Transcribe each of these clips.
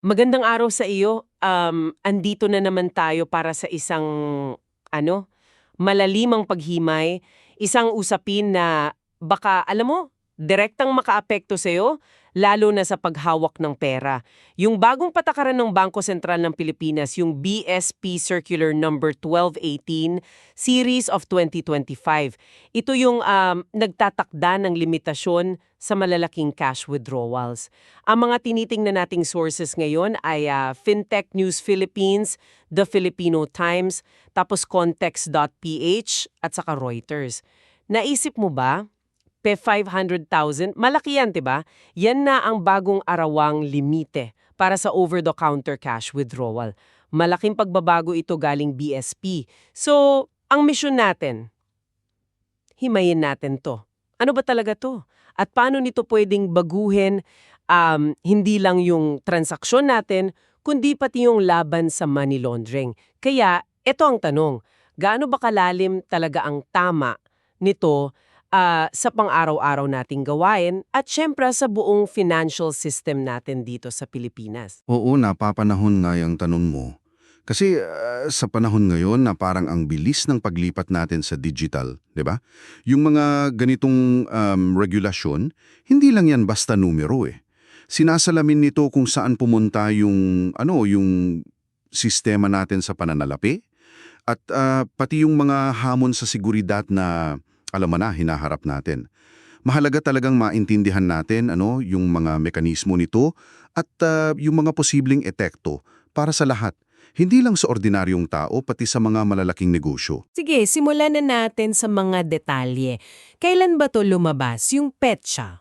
Magandang araw sa iyo. Um, andito na naman tayo para sa isang, ano, malalimang paghimay, isang usapin na baka, alam mo, direktang makaapekto sa iyo, lalo na sa paghawak ng pera. Yung bagong patakaran ng Bangko Sentral ng Pilipinas, yung BSP Circular Number 1218, Series of 2025. Ito yung um, nagtatakda ng limitasyon sa malalaking cash withdrawals. Ang mga tinitingnan nating sources ngayon ay ah, Fintech News Philippines, The Filipino Times, tapos Context.ph at saka Reuters. Naisip mo ba? Pe 500,000, malaki yan, 'di ba? Yan na ang bagong arawang limite para sa over-the-counter cash withdrawal. Malaking pagbabago ito galing BSP. So, ang misyon natin, himayin natin to. Ano ba talaga to? At paano nito pwedeng baguhin um, hindi lang yung transaksyon natin, kundi pati yung laban sa money laundering. Kaya, ito ang tanong, gaano ba kalalim talaga ang tama nito ah, sa pang-araw-araw nating gawain at syempre sa buong financial system natin dito sa Pilipinas? Oo, napapanahon nga yung tanong mo. Kasi ah, sa panahon ngayon na parang ang bilis ng paglipat natin sa digital, 'di ba? Yung mga ganitong um, regulasyon, hindi lang yan basta numero eh. Sinasalamin nito kung saan pumunta yung ano, yung sistema natin sa pananalapi at ah, pati yung mga hamon sa seguridad na alam mo na hinaharap natin. Mahalaga talagang maintindihan natin ano yung mga mekanismo nito at ah, yung mga posibleng epekto para sa lahat. Hindi lang sa ordinaryong tao, pati sa mga malalaking negosyo. Sige, simulan na natin sa mga detalye. Kailan ba to lumabas, yung petsa?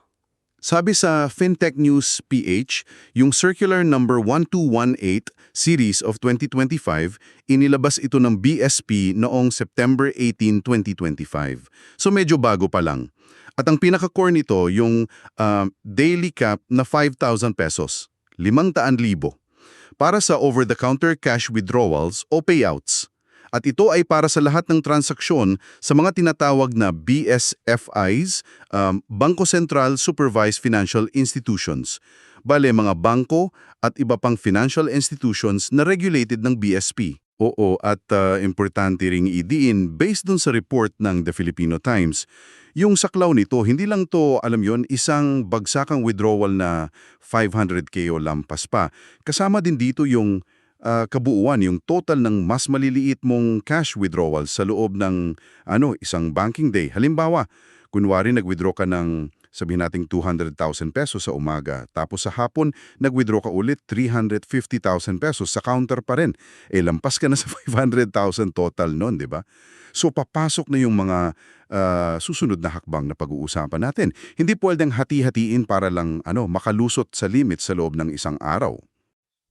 Sabi sa FinTech News PH, yung Circular Number 1218 Series of 2025, inilabas ito ng BSP noong September 18, 2025. So medyo bago pa lang. At ang pinaka-core nito, yung ah, daily cap na 5,000 pesos, 500,000, para sa over-the-counter cash withdrawals o payouts. At ito ay para sa lahat ng transaksyon sa mga tinatawag na BSFIs, um, Bangko Sentral Supervised Financial Institutions. Bale, mga bangko at iba pang financial institutions na regulated ng BSP. Oo, at uh, importante ring idiin, based dun sa report ng The Filipino Times, yung saklaw nito, hindi lang to, alam yon isang bagsakang withdrawal na 500k o lampas pa. Kasama din dito yung ah, kabuuan, yung total ng mas maliliit mong cash withdrawal sa loob ng ano, isang banking day. Halimbawa, kunwari nag-withdraw ka ng sabihin nating 200,000 pesos sa umaga, tapos sa hapon nag-withdraw ka ulit 350,000 pesos sa counter pa rin. Eh lampas ka na sa 500,000 total nun, di ba? So papasok na yung mga ah, susunod na hakbang na pag-uusapan natin. Hindi pwedeng hati-hatiin para lang ano, makalusot sa limit sa loob ng isang araw.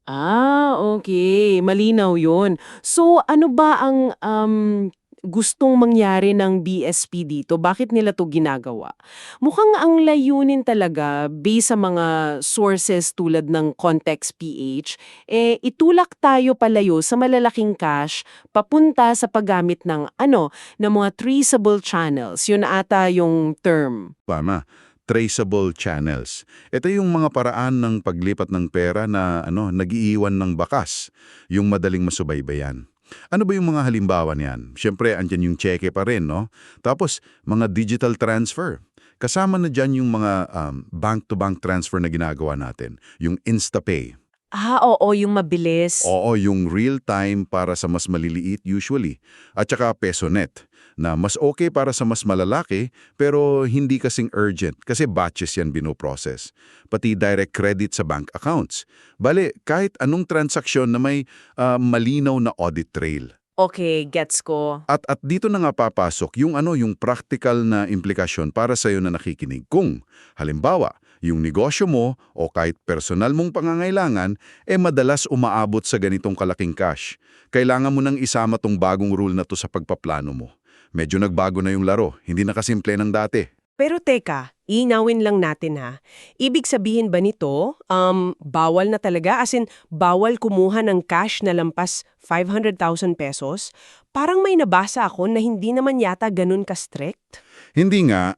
Ah, okay. Malinaw yun. So, ano ba ang um, gustong mangyari ng BSP dito? Bakit nila to ginagawa? Mukhang ang layunin talaga, based sa mga sources tulad ng Context PH, eh, itulak tayo palayo sa malalaking cash papunta sa paggamit ng ano, ng mga traceable channels. Yun ata yung term. Tama. Traceable channels. Ito yung mga paraan ng paglipat ng pera na ano, nagiiwan ng bakas, yung madaling masubaybayan. Ano ba yung mga halimbawa niyan? Siyempre, andyan yung cheque pa rin, no? Tapos, mga digital transfer. Kasama na dyan yung mga um, bank-to-bank transfer na ginagawa natin. Yung InstaPay. Ah, oo, yung mabilis. Oo, yung real-time para sa mas maliliit usually. At saka PesoNet, na mas okay para sa mas malalaki pero hindi kasing urgent kasi batches yan binoprocess. Pati direct credit sa bank accounts. Bale, kahit anong transaksyon na may ah, malinaw na audit trail. Okay, gets ko. At at dito na nga papasok yung ano yung practical na implikasyon para sa iyo na nakikinig. Kung halimbawa, yung negosyo mo o kahit personal mong pangangailangan eh madalas umaabot sa ganitong kalaking cash. Kailangan mo nang isama tong bagong rule na to sa pagpaplano mo. Medyo nagbago na yung laro, hindi na kasimple ng dati. Pero teka, inawin lang natin ha. Ibig sabihin ba nito, um, bawal na talaga? As in, bawal kumuha ng cash na lampas 500,000 pesos? Parang may nabasa ako na hindi naman yata ganun ka-strict. Hindi nga,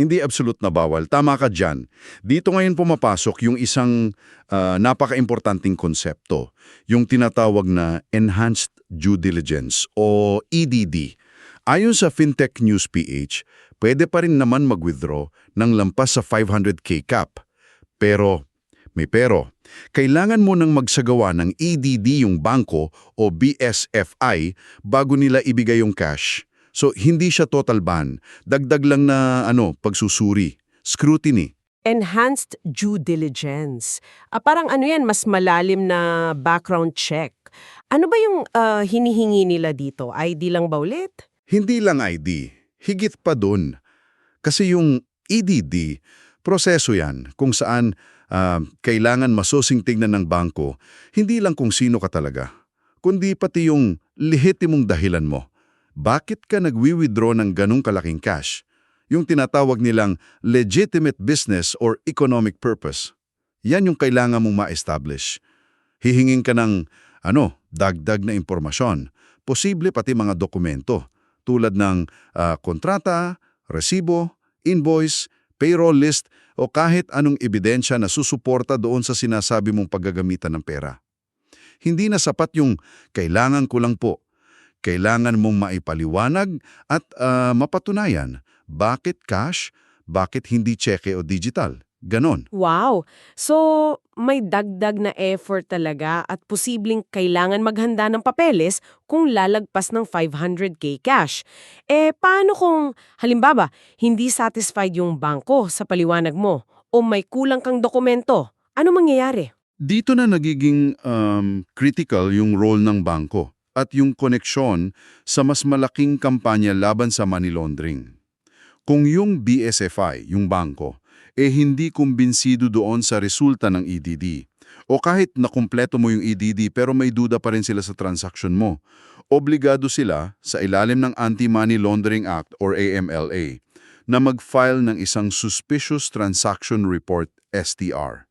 Hindi absolute na bawal. Tama ka dyan. Dito ngayon pumapasok yung isang ah, napaka-importanting konsepto, yung tinatawag na Enhanced Due Diligence o EDD. Ayon sa FinTech News PH, pwede pa rin naman mag-withdraw ng lampas sa 500k cap. Pero, may pero, kailangan mo nang magsagawa ng EDD yung bangko o BSFI bago nila ibigay yung cash. So, hindi siya total ban. Dagdag lang na ano, pagsusuri, scrutiny. Enhanced due diligence. Ah, parang ano yan, mas malalim na background check. Ano ba yung ah, hinihingi nila dito? ID lang ba ulit? Hindi lang ID, higit pa dun. Kasi yung EDD, proseso yan kung saan ah, kailangan masusing tignan ng bangko, hindi lang kung sino ka talaga, kundi pati yung lehitimong dahilan mo. Bakit ka nagwi-withdraw ng ganong kalaking cash? Yung tinatawag nilang legitimate business or economic purpose. Yan yung kailangan mong ma-establish. Hihingin ka ng, ano, dagdag na impormasyon. Posible pati mga dokumento tulad ng ah, kontrata, resibo, invoice, payroll list o kahit anong ebidensya na susuporta doon sa sinasabi mong paggagamitan ng pera. Hindi na sapat yung kailangan ko lang po. Kailangan mong maipaliwanag at ah, mapatunayan bakit cash, bakit hindi cheque o digital. Ganon. Wow! So, may dagdag na effort talaga at posibleng kailangan maghanda ng papeles kung lalagpas ng 500k cash. Eh, paano kung, halimbawa, hindi satisfied yung bangko sa paliwanag mo o may kulang kang dokumento? Ano mangyayari? Dito na nagiging um, critical yung role ng bangko at yung koneksyon sa mas malaking kampanya laban sa money laundering. Kung yung BSFI, yung bangko, eh hindi kumbinsido doon sa resulta ng EDD, o kahit nakumpleto mo yung EDD pero may duda pa rin sila sa transaction mo, obligado sila sa ilalim ng Anti-Money Laundering Act or AMLA na mag-file ng isang Suspicious Transaction Report STR.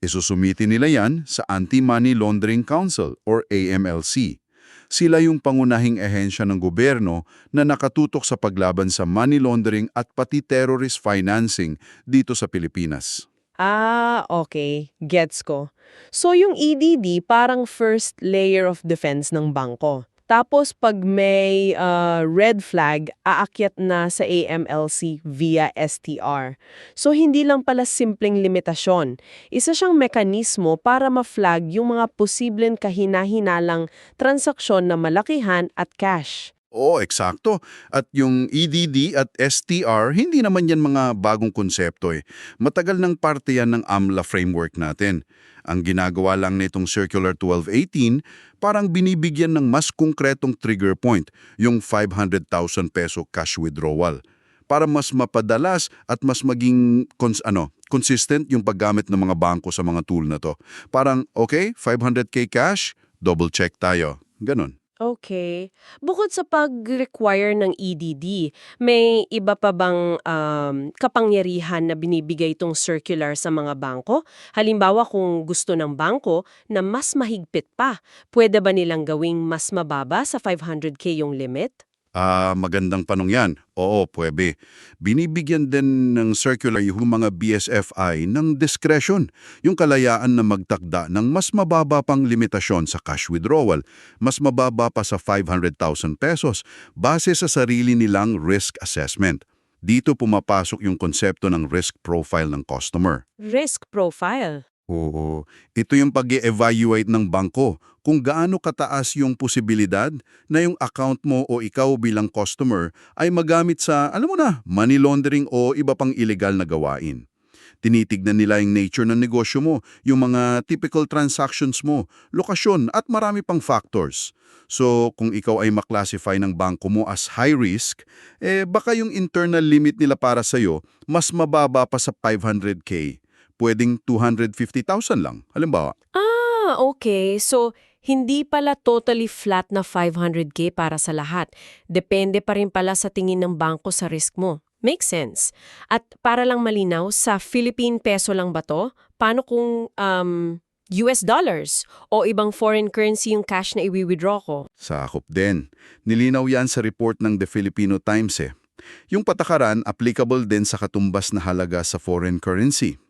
Isusumiti nila yan sa Anti-Money Laundering Council or AMLC. Sila yung pangunahing ehensya ng gobyerno na nakatutok sa paglaban sa money laundering at pati terrorist financing dito sa Pilipinas. Ah, okay. Gets ko. So, yung EDD parang first layer of defense ng bangko. Tapos, pag may ah, red flag, aakyat na sa AMLC via STR. So, hindi lang pala simpleng limitasyon. Isa siyang mekanismo para ma-flag yung mga posibleng kahina-hinalang transaksyon na malakihan at cash. Oo, eksakto. At yung EDD at STR, hindi naman yan mga bagong konsepto eh. Matagal ng parte yan ng AMLA framework natin. Ang ginagawa lang nitong Circular 1218, parang binibigyan ng mas konkretong trigger point, yung 500,000 peso cash withdrawal. Para mas mapadalas at mas maging cons ano, consistent yung paggamit ng mga bangko sa mga tool na to. Parang, okay, 500k cash, double check tayo. Ganon. Okay. Bukod sa pag-require ng EDD, may iba pa bang um, kapangyarihan na binibigay itong circular sa mga bangko? Halimbawa kung gusto ng bangko na mas mahigpit pa, pwede ba nilang gawing mas mababa sa 500k yung limit? Ah, magandang panong yan. Oo, pwede. Binibigyan din ng circular yung mga BSFI ng discretion, yung kalayaan na magtakda ng mas mababa pang limitasyon sa cash withdrawal, mas mababa pa sa 500,000 pesos base sa sarili nilang risk assessment. Dito pumapasok yung konsepto ng risk profile ng customer. Risk profile. Oo. Ito yung pag evaluate ng bangko kung gaano kataas yung posibilidad na yung account mo o ikaw bilang customer ay magamit sa, alam mo na, money laundering o iba pang illegal na gawain. Tinitignan nila yung nature ng negosyo mo, yung mga typical transactions mo, lokasyon at marami pang factors. So, kung ikaw ay maklasify ng bangko mo as high risk, eh baka yung internal limit nila para sa'yo mas mababa pa sa 500k pwedeng 250,000 lang. Halimbawa, Ah, okay. So, hindi pala totally flat na 500k para sa lahat. Depende pa rin pala sa tingin ng bangko sa risk mo. Makes sense. At para lang malinaw, sa Philippine peso lang ba to? Paano kung um, US dollars o ibang foreign currency yung cash na iwi-withdraw ko? sakop din. Nilinaw yan sa report ng The Filipino Times eh. Yung patakaran applicable din sa katumbas na halaga sa foreign currency.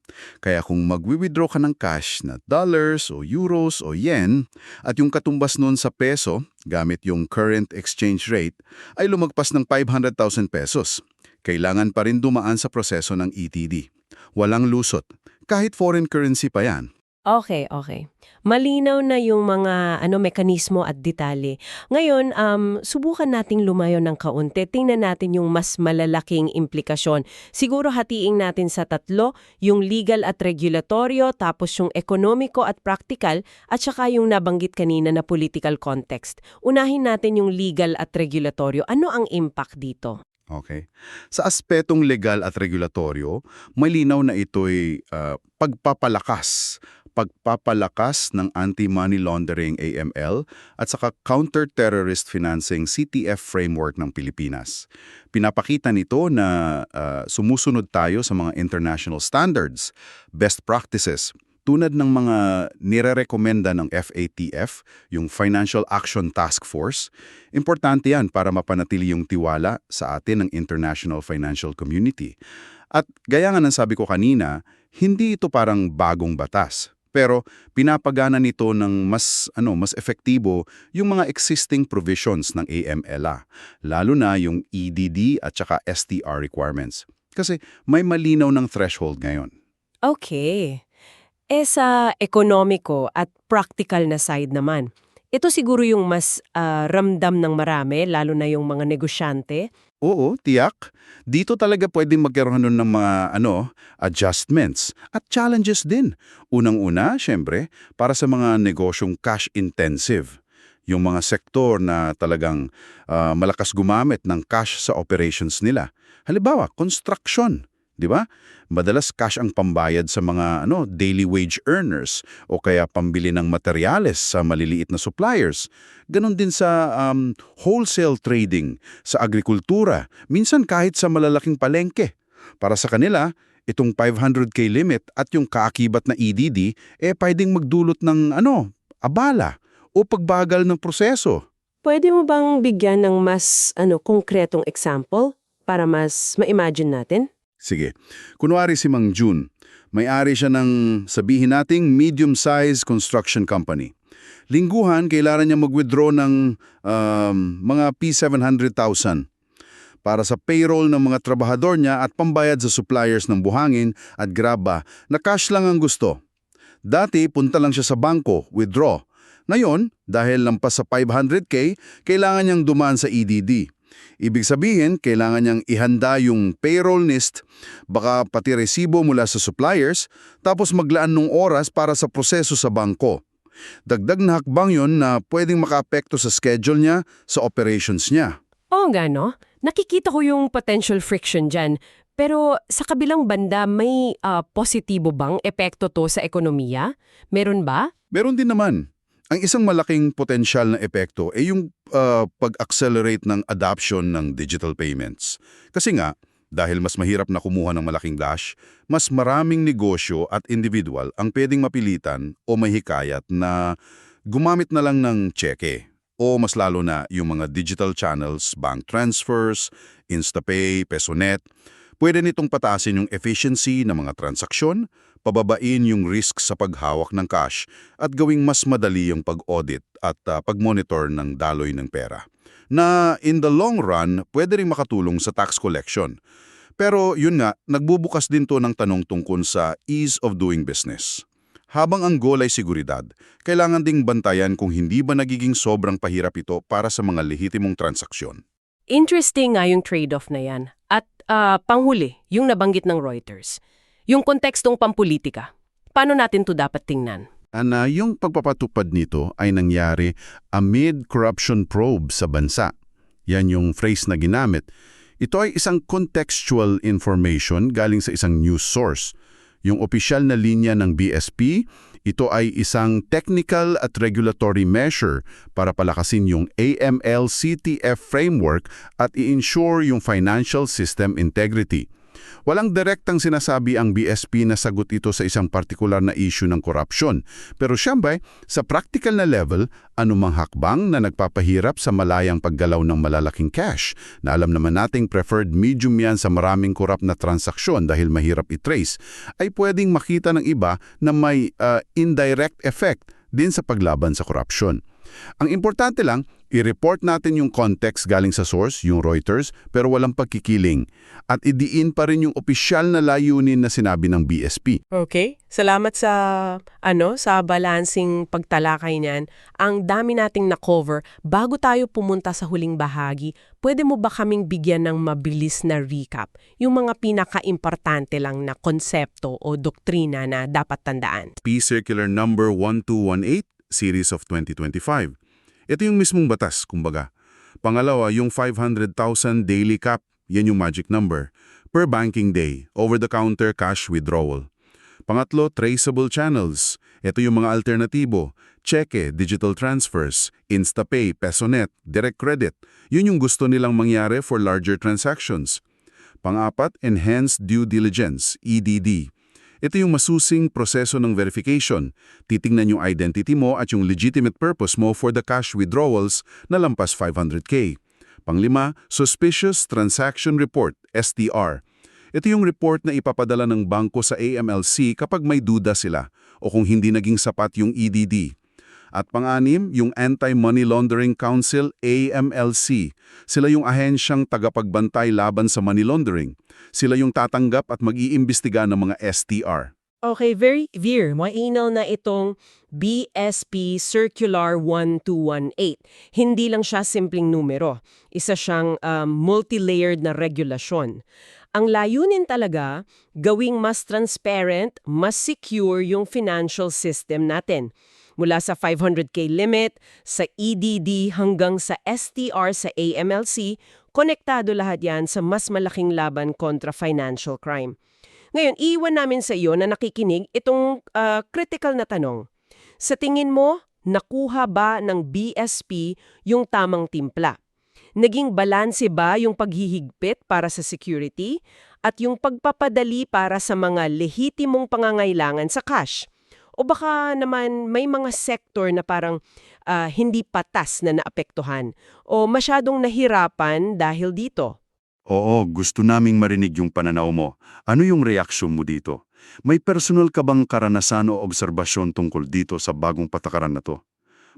Kaya kung magwi-withdraw ka ng cash na dollars o euros o yen at yung katumbas nun sa peso gamit yung current exchange rate ay lumagpas ng 500,000 pesos. Kailangan pa rin dumaan sa proseso ng ETD. Walang lusot. Kahit foreign currency pa yan. Okay, okay. Malinaw na yung mga ano mekanismo at detalye. Ngayon, um, subukan nating lumayo ng kaunti. Tingnan natin yung mas malalaking implikasyon. Siguro hatiin natin sa tatlo, yung legal at regulatoryo, tapos yung ekonomiko at practical, at saka yung nabanggit kanina na political context. Unahin natin yung legal at regulatoryo. Ano ang impact dito? Okay. Sa aspetong legal at regulatoryo, malinaw na ito'y ah, pagpapalakas pagpapalakas ng anti-money laundering AML at saka counter-terrorist financing CTF framework ng Pilipinas. Pinapakita nito na ah, sumusunod tayo sa mga international standards, best practices, tulad ng mga nire-recommenda ng FATF, yung Financial Action Task Force, importante yan para mapanatili yung tiwala sa atin ng international financial community. At gaya nga ng sabi ko kanina, hindi ito parang bagong batas. Pero pinapagana nito ng mas ano mas efektibo yung mga existing provisions ng AMLA, lalo na yung EDD at saka STR requirements. Kasi may malinaw ng threshold ngayon. Okay. Eh sa ekonomiko at practical na side naman, ito siguro yung mas ah, ramdam ng marami, lalo na yung mga negosyante. Oo, tiyak. Dito talaga pwedeng magkaroon nun ng mga ano, adjustments at challenges din. Unang-una, syempre, para sa mga negosyong cash-intensive. Yung mga sektor na talagang ah, malakas gumamit ng cash sa operations nila. Halimbawa, construction. Di ba? Madalas cash ang pambayad sa mga ano, daily wage earners o kaya pambili ng materyales sa maliliit na suppliers. Ganon din sa um, wholesale trading, sa agrikultura, minsan kahit sa malalaking palengke. Para sa kanila, itong 500k limit at yung kaakibat na EDD eh pwedeng magdulot ng ano, abala o pagbagal ng proseso. Pwede mo bang bigyan ng mas ano konkretong example para mas ma-imagine natin? Sige. Kunwari si Mang Jun, may-ari siya ng sabihin nating medium-size construction company. Lingguhan, kailangan niya mag-withdraw ng um, mga P700,000 para sa payroll ng mga trabahador niya at pambayad sa suppliers ng buhangin at graba na cash lang ang gusto. Dati, punta lang siya sa bangko, withdraw. Ngayon, dahil lampas sa 500k, kailangan niyang dumaan sa EDD. Ibig sabihin, kailangan niyang ihanda yung payroll list, baka pati resibo mula sa suppliers, tapos maglaan ng oras para sa proseso sa bangko. Dagdag na hakbang yon na pwedeng makaapekto sa schedule niya, sa operations niya. Oo nga no, nakikita ko yung potential friction dyan. Pero sa kabilang banda, may ah, positibo bang epekto to sa ekonomiya? Meron ba? Meron din naman. Ang isang malaking potensyal na epekto ay yung ah, pag-accelerate ng adoption ng digital payments. Kasi nga, dahil mas mahirap na kumuha ng malaking dash, mas maraming negosyo at individual ang pwedeng mapilitan o mahikayat na gumamit na lang ng cheque o mas lalo na yung mga digital channels, bank transfers, InstaPay, PesoNet. Pwede nitong patasin yung efficiency ng mga transaksyon, pababain yung risk sa paghawak ng cash at gawing mas madali yung pag-audit at ah, pag-monitor ng daloy ng pera. Na in the long run, pwede rin makatulong sa tax collection. Pero yun nga, nagbubukas din to ng tanong tungkol sa ease of doing business. Habang ang goal ay seguridad, kailangan ding bantayan kung hindi ba nagiging sobrang pahirap ito para sa mga lehitimong transaksyon. Interesting nga yung trade-off na yan. At ah, panghuli, yung nabanggit ng Reuters. Yung kontekstong pampolitika. Paano natin to dapat tingnan? Ana, yung pagpapatupad nito ay nangyari amid corruption probe sa bansa. Yan yung phrase na ginamit. Ito ay isang contextual information galing sa isang news source. Yung opisyal na linya ng BSP, ito ay isang technical at regulatory measure para palakasin yung AML-CTF framework at i-ensure yung financial system integrity. Walang direktang sinasabi ang BSP na sagot ito sa isang partikular na issue ng korupsyon. Pero siyempre, sa practical na level, anumang hakbang na nagpapahirap sa malayang paggalaw ng malalaking cash, na alam naman nating preferred medium yan sa maraming korap na transaksyon dahil mahirap i-trace, ay pwedeng makita ng iba na may uh, indirect effect din sa paglaban sa korupsyon. Ang importante lang, i-report natin yung context galing sa source, yung Reuters, pero walang pagkikiling. At idiin pa rin yung opisyal na layunin na sinabi ng BSP. Okay. Salamat sa ano sa balancing pagtalakay niyan. Ang dami nating na-cover. Bago tayo pumunta sa huling bahagi, pwede mo ba kaming bigyan ng mabilis na recap? Yung mga pinaka-importante lang na konsepto o doktrina na dapat tandaan. P Circular Number 1218, Series of 2025. Ito yung mismong batas, kumbaga. Pangalawa, yung 500,000 daily cap, yan yung magic number, per banking day, over-the-counter cash withdrawal. Pangatlo, traceable channels. Ito yung mga alternatibo, cheque, digital transfers, InstaPay, PesoNet, direct credit. Yun yung gusto nilang mangyari for larger transactions. Pangapat, enhanced due diligence, EDD. Ito yung masusing proseso ng verification. Titingnan yung identity mo at yung legitimate purpose mo for the cash withdrawals na lampas 500k. Panglima, Suspicious Transaction Report, STR. Ito yung report na ipapadala ng bangko sa AMLC kapag may duda sila o kung hindi naging sapat yung EDD. At panganim, yung Anti-Money Laundering Council, AMLC. Sila yung ahensyang tagapagbantay laban sa money laundering. Sila yung tatanggap at mag-iimbestiga ng mga STR. Okay, very Veer, mainal na itong BSP Circular 1218. Hindi lang siya simpleng numero. Isa siyang um, multi-layered na regulasyon. Ang layunin talaga, gawing mas transparent, mas secure yung financial system natin. Mula sa 500k limit, sa EDD hanggang sa STR sa AMLC, konektado lahat yan sa mas malaking laban kontra financial crime. Ngayon, iiwan namin sa iyo na nakikinig itong uh, critical na tanong. Sa tingin mo, nakuha ba ng BSP yung tamang timpla? Naging balanse ba yung paghihigpit para sa security at yung pagpapadali para sa mga lehitimong pangangailangan sa cash? O baka naman may mga sector na parang uh, hindi patas na naapektuhan o masyadong nahirapan dahil dito? Oo, gusto naming marinig yung pananaw mo. Ano yung reaksyon mo dito? May personal ka bang karanasan o obserbasyon tungkol dito sa bagong patakaran na to?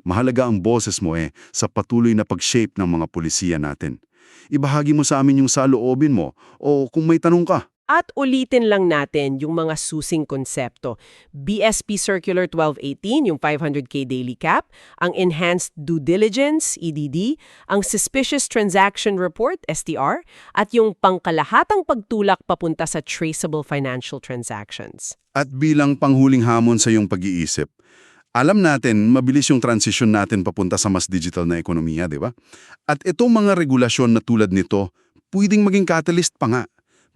Mahalaga ang boses mo eh sa patuloy na pag-shape ng mga pulisiya natin. Ibahagi mo sa amin yung saloobin mo o kung may tanong ka. At ulitin lang natin yung mga susing konsepto. BSP Circular 1218, yung 500k daily cap, ang Enhanced Due Diligence, EDD, ang Suspicious Transaction Report, STR, at yung pangkalahatang pagtulak papunta sa traceable financial transactions. At bilang panghuling hamon sa iyong pag-iisip, alam natin, mabilis yung transition natin papunta sa mas digital na ekonomiya, di ba? At itong mga regulasyon na tulad nito, pwedeng maging catalyst pa nga.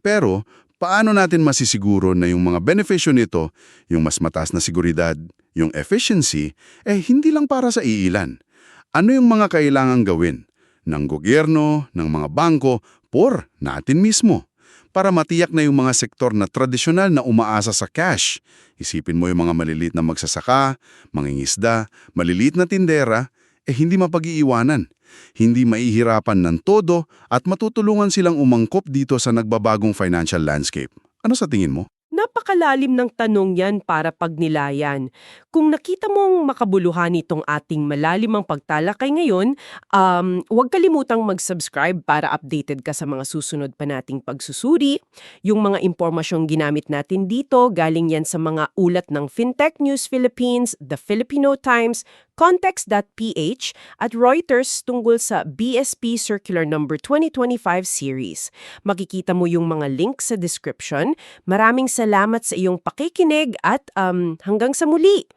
Pero, paano natin masisiguro na yung mga benepisyo nito, yung mas mataas na seguridad, yung efficiency, eh hindi lang para sa iilan? Ano yung mga kailangang gawin ng gobyerno, ng mga bangko, por natin mismo? Para matiyak na yung mga sektor na tradisyonal na umaasa sa cash. Isipin mo yung mga maliliit na magsasaka, mangingisda, maliliit na tindera, eh hindi mapag-iiwanan hindi maihirapan ng todo at matutulungan silang umangkop dito sa nagbabagong financial landscape. Ano sa tingin mo? Napakalalim ng tanong yan para pagnilayan. Kung nakita mong makabuluhan itong ating malalimang pagtalakay ngayon, um, huwag kalimutang mag-subscribe para updated ka sa mga susunod pa nating pagsusuri. Yung mga impormasyong ginamit natin dito, galing yan sa mga ulat ng FinTech News Philippines, The Filipino Times, Context.ph at Reuters tungkol sa BSP Circular Number 2025 series. Makikita mo yung mga links sa description. Maraming salamat sa iyong pakikinig at um, hanggang sa muli!